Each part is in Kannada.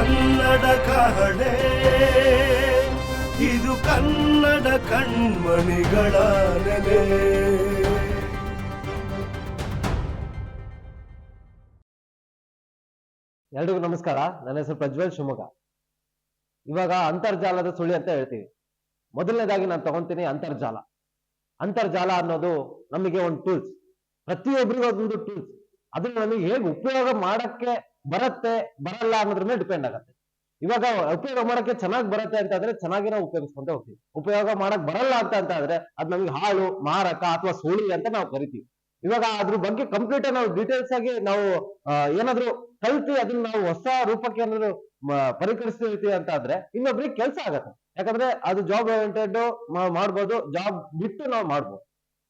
ಕನ್ನಡ ಕಹಳೆ. ಇದು ಕನ್ನಡ ಕಣ್ಮಣಿಗಳ ನೆಲೆ. ಎಲ್ರಿಗೂ ನಮಸ್ಕಾರ. ನನ್ನ ಹೆಸರು ಪ್ರಜ್ವಲ್ ಶಿವಮೊಗ್ಗ. ಇವಾಗ ಅಂತರ್ಜಾಲದ ಸುಳಿ ಅಂತ ಹೇಳ್ತೀವಿ. ಮೊದಲನೇದಾಗಿ ನಾನು ತಗೊಂತೀನಿ ಅಂತರ್ಜಾಲ. ಅಂತರ್ಜಾಲ ಅನ್ನೋದು ನಮಗೆ ಒಂದು ಟೂಲ್ಸ್ ಪ್ರತಿಯೊಬ್ಬರಿಗೂ ಅದೊಂದು ಟೂಲ್ಸ್ ಅದನ್ನ ನಮಗೆ ಹೇಗೆ ಉಪಯೋಗ ಮಾಡಕ್ಕೆ ಬರುತ್ತೆ, ಬರಲ್ಲ ಅನ್ನೋದ್ರ ಮೇಲೆ ಡಿಪೆಂಡ್ ಆಗುತ್ತೆ. ಇವಾಗ ಉಪಯೋಗ ಮಾಡೋಕ್ಕೆ ಚೆನ್ನಾಗಿ ಬರುತ್ತೆ ಅಂತ ಆದ್ರೆ ಚೆನ್ನಾಗಿ ನಾವು ಉಪಯೋಗಿಸ್ಕೊಂತ ಹೋಗ್ತೀವಿ. ಉಪಯೋಗ ಮಾಡಕ್ ಬರಲ್ಲ ಅಂತ ಅಂತ ಆದ್ರೆ ಅದ್ ನಮಗೆ ಹಾಳು, ಮಾರಕ ಅಥವಾ ಸುಳಿ ಅಂತ ನಾವು ಕರಿತೀವಿ. ಇವಾಗ ಅದ್ರ ಬಗ್ಗೆ ಕಂಪ್ಲೀಟ್ ನಾವು ಡೀಟೇಲ್ಸ್ ಆಗಿ ನಾವು ಏನಾದ್ರು ಕಲ್ತಿ ಅದನ್ನ ನಾವು ಹೊಸ ರೂಪಕ್ಕೆ ಏನಾದ್ರು ಪರಿಕರಿಸ್ತೀವಿ ಅಂತ ಆದ್ರೆ ಇನ್ನೊಬ್ರಿಗೆ ಕೆಲಸ ಆಗತ್ತೆ. ಯಾಕಂದ್ರೆ ಅದು ಜಾಬ್ ಓರಿಯೆಂಟೆಡ್ ಮಾಡ್ಬೋದು ಜಾಬ್ ಬಿಟ್ಟು ನಾವು ಮಾಡ್ಬೋದು.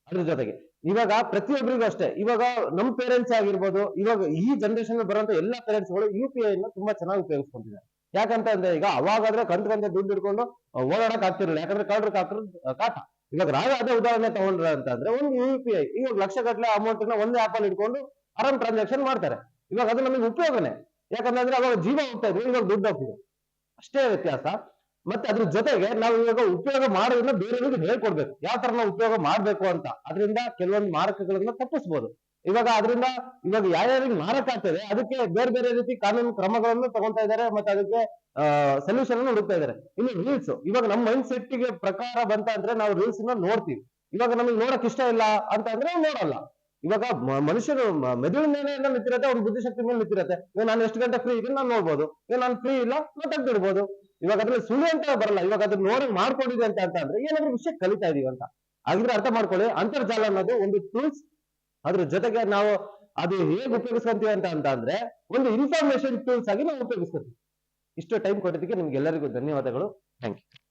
ಅದ್ರ ಜೊತೆಗೆ. ಇವಾಗ ಪ್ರತಿಯೊಬ್ಬರಿಗೂ ಅಷ್ಟೇ. ಇವಾಗ ನಮ್ ಪೇರೆಂಟ್ಸ್ ಆಗಿರ್ಬೋದು, ಇವಾಗ ಈ ಜನರೇಷನ್ ಬರುವಂತ ಎಲ್ಲಾ ಪೇರೆಂಟ್ಸ್ಗಳು ಯು ಪಿ ಐ ತುಂಬಾ ಚೆನ್ನಾಗಿ ಉಪಯೋಗಿಸ್ಕೊಂತಿದ್ದಾರೆ ಯಾಕಂತ ಅಂದ್ರೆ ಈಗ ಅವಾಗಾದ್ರೆ ಕಂತ ಕಂತ ದುಡ್ಡು ಹಿಡ್ಕೊಂಡು ಓಡಾಡಕ್ ಆಗ್ತಿರಲಿಲ್ಲ. ಯಾಕಂದ್ರೆ ಕಳ್ಳರು ಕಾಕರು ಕಾಟ. ಇವಾಗ ರಾಗ ಅದೇ ಉದಾಹರಣೆ ತಗೊಂಡ್ರ ಅಂತ ಅಂದ್ರೆ ಒಂದು ಯು ಪಿ ಐ ಇವಾಗ ಲಕ್ಷ ಗಟ್ಟಲೆ ಅಮೌಂಟ್ನ ಒಂದೇ ಆಪ್ ಅಲ್ಲಿ ಇಟ್ಕೊಂಡು ಆರಾಮ್ ಟ್ರಾನ್ಸಾಕ್ಷನ್ ಮಾಡ್ತಾರೆ. ಇವಾಗ ಅದು ನಮಗೆ ಉಪಯೋಗನೇ. ಯಾಕಂತಂದ್ರೆ ಅವಾಗ ಜೀವ ಹೋಗ್ತಾ ಇದ್ರು ಇವಾಗ ದುಡ್ಡು ಹೋಗ್ತಿದೆ. ಅಷ್ಟೇ ವ್ಯತ್ಯಾಸ. ಮತ್ತೆ ಅದ್ರ ಜೊತೆಗೆ ನಾವು ಇವಾಗ ಉಪಯೋಗ ಮಾಡೋದನ್ನ ಬೇರೆಯವ್ರಿಗೆ ಹೇಳ್ಕೊಡ್ಬೇಕು. ಯಾವ ತರ ನಾವು ಉಪಯೋಗ ಮಾಡ್ಬೇಕು ಅಂತ. ಅದರಿಂದ ಕೆಲವೊಂದು ಮಾರಕಗಳನ್ನ ತಪ್ಪಿಸ್ಬೋದು. ಇವಾಗ ಅದರಿಂದ ಇವಾಗ ಯಾರ್ಯಾರಿಗೆ ಮಾರಕ ಆಗ್ತದೆ, ಅದಕ್ಕೆ ಬೇರೆ ಬೇರೆ ರೀತಿ ಕಾನೂನು ಕ್ರಮಗಳನ್ನು ತಗೊಂತಾ ಇದ್ದಾರೆ ಮತ್ತೆ ಅದಕ್ಕೆ ಸೊಲ್ಯೂಷನ್ ಅನ್ನು ಹುಡುಕ್ತಾ ಇದ್ದಾರೆ. ಇನ್ನು ರೀಲ್ಸ್ ಇವಾಗ ನಮ್ಮ ಮೈಂಡ್ ಸೆಟ್ ಪ್ರಕಾರ ಬಂತ ಅಂದ್ರೆ ನಾವು ರೀಲ್ಸ್ನ ನೋಡ್ತೀವಿ. ಇವಾಗ ನಮಗೆ ನೋಡಕ್ ಇಷ್ಟ ಇಲ್ಲ ಅಂತ ಅಂದ್ರೆ ನೋಡಲ್ಲ. ಇವಾಗ ಮನುಷ್ಯರು ಮೆದುಳಿನ ಮೇಲೆ ಎಲ್ಲ ನಿಂತಿರತ್ತೆ, ಅವ್ರ ಬುದ್ಧಿಶಕ್ತಿ ಮೇಲೆ ನಿಂತಿರತ್ತೆ. ಇವಾಗ ನಾನು ಎಷ್ಟು ಗಂಟೆ ಫ್ರೀ ಇದೀನಿ ನಾನು ನೋಡ್ಬೋದು. ಇವಾಗ ನಾನು ಫ್ರೀ ಇಲ್ಲ ತೆಗ್ದಿಡ್ಬೋದು. ಇವಾಗ ಅದ್ರಲ್ಲಿ ಸುಳ್ಳು ಅಂತ ಬರಲ್ಲ. ಇವಾಗ ಅದನ್ನ ನೋಡಿ ಮಾಡ್ಕೊಂಡಿದೆ ಅಂತ ಅಂತ ಅಂದ್ರೆ ಏನಾದ್ರೂ ವಿಷಯ ಕಲಿತಾ ಇದೀವಿ ಅಂತ. ಹಾಗಿದ್ರೆ ಅರ್ಥ ಮಾಡ್ಕೊಳ್ಳಿ, ಅಂತರ್ಜಾಲ ಅನ್ನೋದು ಒಂದು ಟೂಲ್ಸ್ ಅದ್ರ ಜೊತೆಗೆ ನಾವು ಅದು ಹೇಗೆ ಉಪಯೋಗಿಸ್ಕೊಂತೀವಿ ಅಂತ ಅಂತ ಅಂದ್ರೆ ಒಂದು ಇನ್ಫಾರ್ಮೇಶನ್ ಟೂಲ್ಸ್ ಆಗಿ ನಾವು ಉಪಯೋಗಿಸ್ಕೊತೀವಿ. ಇಷ್ಟು ಟೈಮ್ ಕೊಟ್ಟಿದ್ದಕ್ಕೆ ನಿಮ್ಗೆಲ್ಲರಿಗೂ ಧನ್ಯವಾದಗಳು. Thank you